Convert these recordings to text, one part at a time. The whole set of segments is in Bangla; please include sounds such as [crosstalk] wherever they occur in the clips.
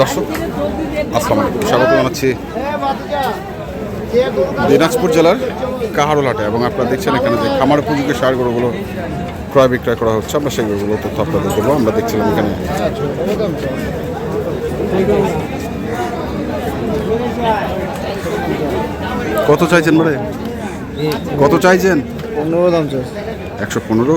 দর্শক আসসালামু আলাইকুম। স্বাগত জানাচ্ছি দিনাজপুর জেলার কাহারোলহাটে এবং আপনারা দেখছেন এখানে যে খামার উপযোগী সার গরুগুলো ক্রয় বিক্রয় করা হচ্ছে। আমরা সেই গরুগুলো তথ্য আপনাদের দেবো আমরা দেখছিলাম এখানে কত চাইছেন মানে কত চাইছেন? পনেরো দাম একশো পনেরো?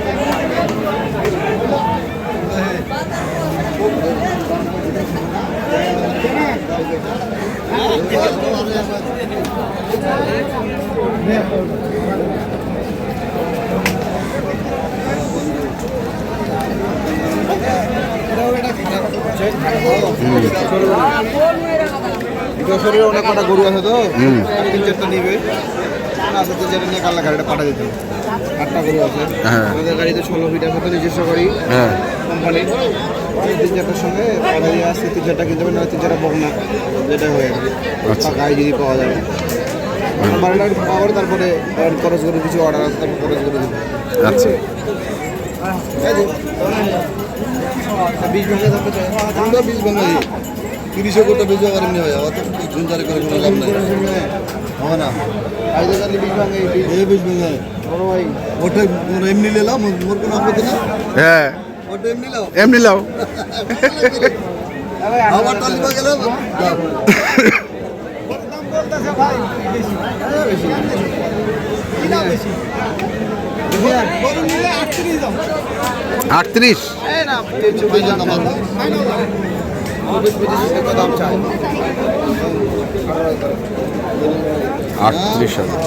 যশোরের অনেক কটা গরু আছে তো। তিন চারটা নিবে। আছে তো যেটা নিয়ে কাল্লা গাড়িটা পাঠা দিতে আটটা গরু আছে। হ্যাঁ। আমাদের গাড়িতে ষোলো ফিট আছে তো নিজস্ব গাড়ি। হ্যাঁ। কোম্পানি তিন চারটার সঙ্গে পাঠা দিয়ে আসছে তিন চারটা কিনতে হবে না তিন চারটা বক না যেটা হয়ে আচ্ছা। গাড়ি যদি পাওয়া যাবে। বারোটা পাওয়া তারপরে আর খরচ করে কিছু অর্ডার আছে তারপর খরচ করে দেবো আচ্ছা। বীজ ভাঙা থাকতে চাই বীজ ভাঙা দিই। তিরিশে কোটা বীজ ভাঙা এমনি হয় অত ঝুনঝারি করে কোনো লাভ নাই। হবে না। এই ভাঙে ওটা এমনি মোর কোনো আপত্তি হ্যাঁ। ওটা এমনি লাও এমনি লাও আবার টালিবা গেলে আটত্রিশ। দাম চাই আটত্রিশ হাজার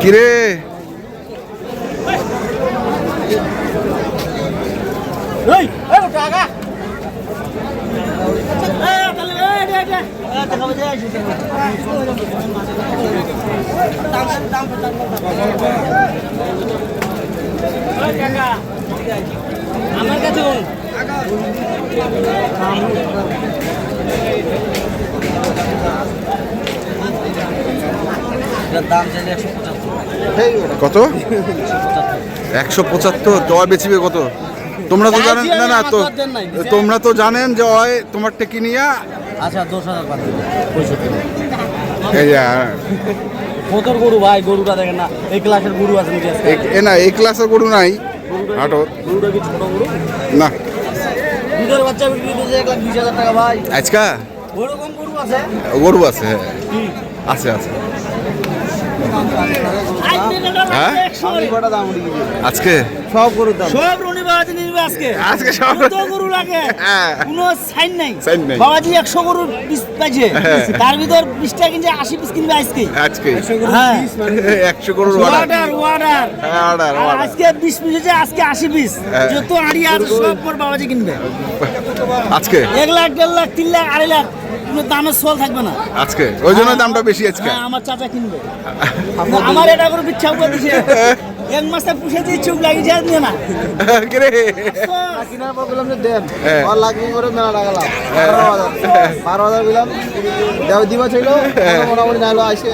কিরে? আমার কাছে কত একশো পঁচাত্তর তো অয় বেচিবে কত তোমরা তো জানেন না না তো তোমরা তো জানেন যে অয় তোমার টেকি নিয়া? আচ্ছা দশ হাজার এই যে, আহ, কতর গরু ভাই? গরুটা দেখেন না এই ক্লাসের গরু আছে? এ- না এই ক্লাসের গরু নাই হাটো। গরুটা কি ছোট গরু? না। দুধের বাচ্চা বিক্রি করছে এক লাখ বিশ হাজার টাকা ভাই। আজকা? ওরকম গরু আছে? গরু আছে হ্যাঁ। আছে আছে। হ্যাঁ? আজকে? সব গরুর দাম। সব বাবাজি নিবে আজকে? আজকে সব কত গরু লাগে। হ্যাঁ। কোনো সাইন নাই। সাইন নাই। বাবাজি একশো গরুর পিস পাইছে হ্যাঁ। তার ভিতর বিশটা কিনছে আশি পিস কিনবে আজকে। আজকে। হ্যাঁ। একশো গরুর অর্ডার ওয়াটার ওয়াটার হ্যাঁ অর্ডার অর্ডার আজকে বিশ পিস হচ্ছে আজকে আশি পিস। হ্যাঁ। যত আড়ি আছে সব মোর বাবাজি কিনবে। আজকে? এক লাখ দেড় লাখ তিন লাখ আড়াই লাখ কোনো দামের সোল থাকবে না। আজকে? ওই জন্য দামটা বেশি আজকে? হ্যাঁ আমার চাচা কিনবে। আমার এটা করে বিচ্ছা করে দিছে। [laughs] এক মাসে পুষে চুপ লাগিয়েছে আর নিয়ে না। কিরে? কিনার পর বললাম যে দেন হ্যাঁ। আর লাগবে করে মেলা লাগালাম। বারো হাজার বারো হাজার দিলাম। দেওয়া দিবা ছিল মোটামুটি না হলো আইসে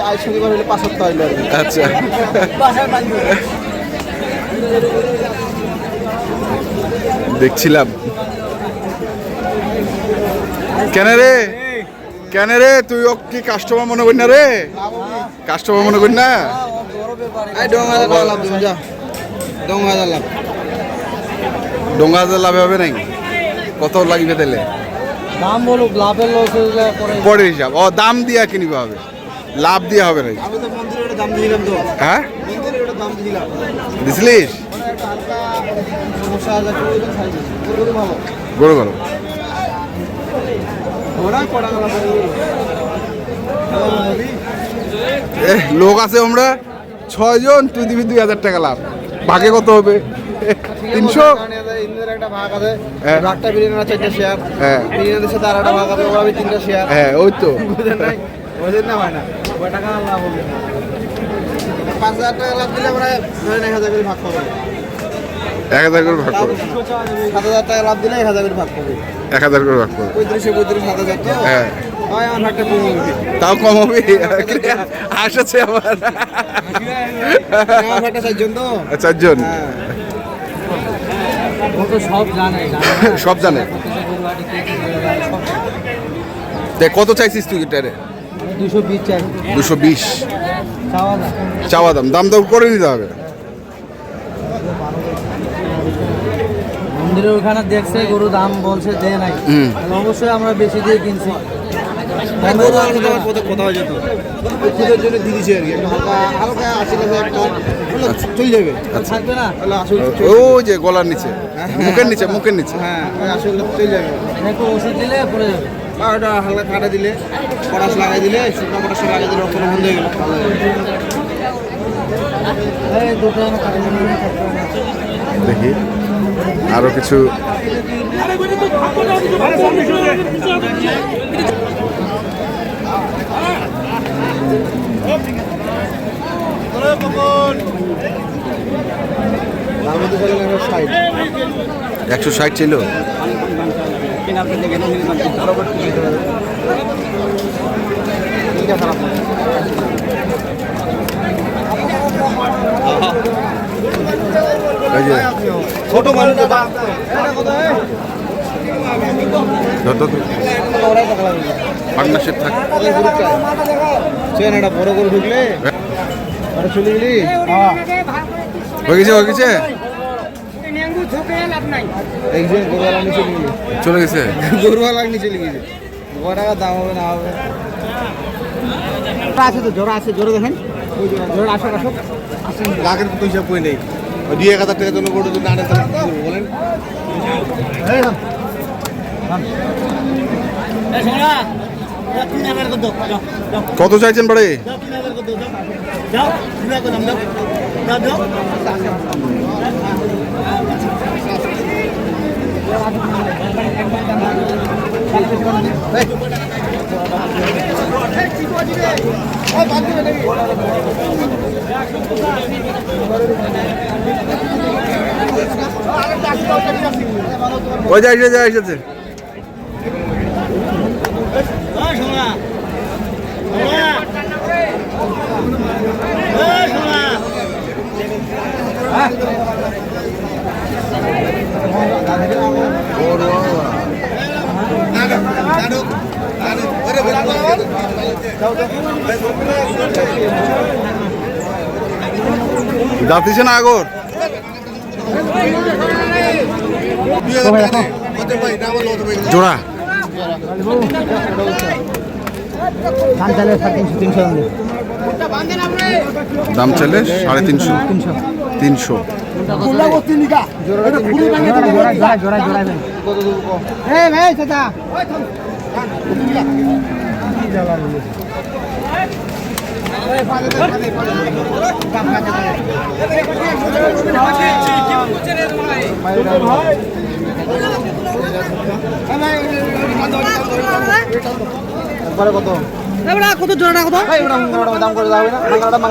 পাঁচ সপ্তাহ হইল আচ্ছা। দেখছিলাম। কেন রে? কেন রে? তুই ও কি কাস্টমার মনে করি না রে? কাস্টমার মনে করি না? ডোঙ্গা হাজার লাভে হবে নাই কত লাগবে তাহলে? দাম বলুক লাভের লস পরে হিসাব। ও দাম দিয়া কিনিবা হবে। লাভ দিয়ে হবে না আমি তো মন্দিরের ওটা দাম দিলাম তো। হ্যাঁ? দিছিলিস? গরু ভালো? লোক আছে আমরা? ছয়জন তুই দিবি দুই হাজার টাকা লাভ। ভাগে কত হবে? তিনশো? হ্যাঁ। হ্যাঁ। হ্যাঁ ওই তো। পাঁচ হাজার টাকা লাভ দিলে আমরা ধরেন এক হাজার করে ভাগ পাবো এক হাজার করে। ভাগ করবে সাত হাজার টাকা লাভ দিলে এক হাজার করে ভাগ পাবে এক হাজার করে ভাগ করবে পঁয়ত্রিশ সাত হাজার হ্যাঁ। হয় তাও কম হবে? আসাছে আমার আমার চারজন হ্যাঁ। সব জানে কত চাইছিস তুই এটারে দুশো বিশ চাই। দুশো বিশ। চাওয়া দাম। দাম। দাম করে নিতে হবে। মন্দিরের ওখানে দেখছে গরু দাম বলছে দে নাই। অবশ্যই আমরা বেশি দিয়ে কিনছি। কোথাও কোথাও যেত জন্য দিয়ে আর কি হালকা হালকা আশি চলে যাবে না ওই যে গলার নিচে মুখের নিচে মুখের নিচে। হ্যাঁ আসল চলে যাবে ওষুধ দিলে পড়ে যাবে হালকা কাটা দিলে পটাশ লাগাই দিলে দিলে বন্ধ হয়ে হয়ে দেখি। আরও কিছু তার মধ্যে চলে গেল ষাট একশো ষাট ছিল? ছোট মানুষ হয়? পার্টনারশিপ থাক। চেন একটা বড় করে ঢুকলে? আরে চলে গেলি? হয়ে গেছে হয়ে গেছে? একজন গরুওয়ালা নিয়ে চলে গেছে? গরুওয়ালা নিয়ে চলে গেছে। কত টাকা দাম হবে না হবে? আছে তো জোড়া আছে জোরে দেখেন। ওই জোড়া জোড়া আসো আসো আসেন লাখের তো হিসাব করে নেই। ওই দুই এক হাজার টাকার জন্য গরু যদি আনে তাহলে বলেন? কত চাইছেন বাড়ি? ওই যে এসেছে এসেছে যাতিছে না আগর। জোড়া। দাম চাইলে সাড়ে তিনশো তিনশো। চাচা একবারে কত? কত? জোড়াটা কত দাম করে যাবে না মাংলাটা মাং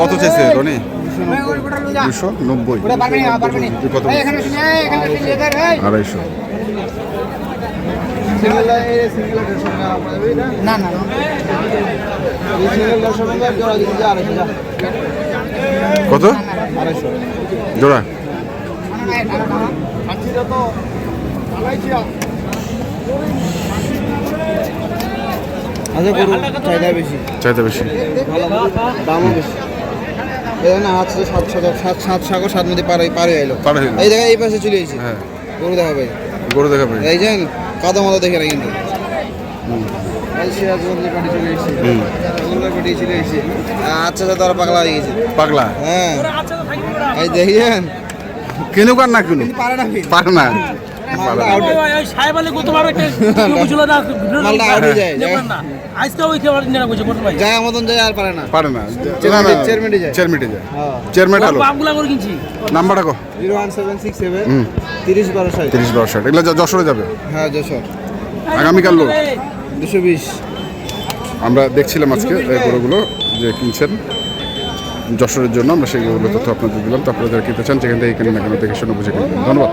কত চাইছে রনি? দুশো নব্বই। কত আড়াইশো। না না। কত? জোড়া। আচ্ছা গরু চাহিদা বেশি। চাইতে বেশি। ভালো দামও বেশি। এই না হাত সাত সাত সাত সাত সাগর সাত নদী পার পার এলো পার গেলো। এই জায়গায় এই পাশে চলে এসেছি। হ্যাঁ। গরু দেখা গরু দেখাবে এই যে কাদা মাদা দেখে না কিন্তু। আচ্ছা আচ্ছা তারা পাগলা হয়ে গেছে। পাগলা। হ্যাঁ। এই দেখেন। কিনুক আর না কিনুক? পারে না হয়ে হ্যাঁ যশোরে যাবে? হ্যাঁ যশোর। আগামীকাল লোক। দুশো বিশ। আমরা দেখছিলাম আজকে গরুগুলো যে কিনছেন। যশোরের জন্য আমরা সেইগুলো তথ্য আপনাদের দিলাম। তো আপনারা যারা কিনতে চান, যেখান থেকে কিনে না কেন দেখে শুনে বুঝে কিনবেন। ধন্যবাদ।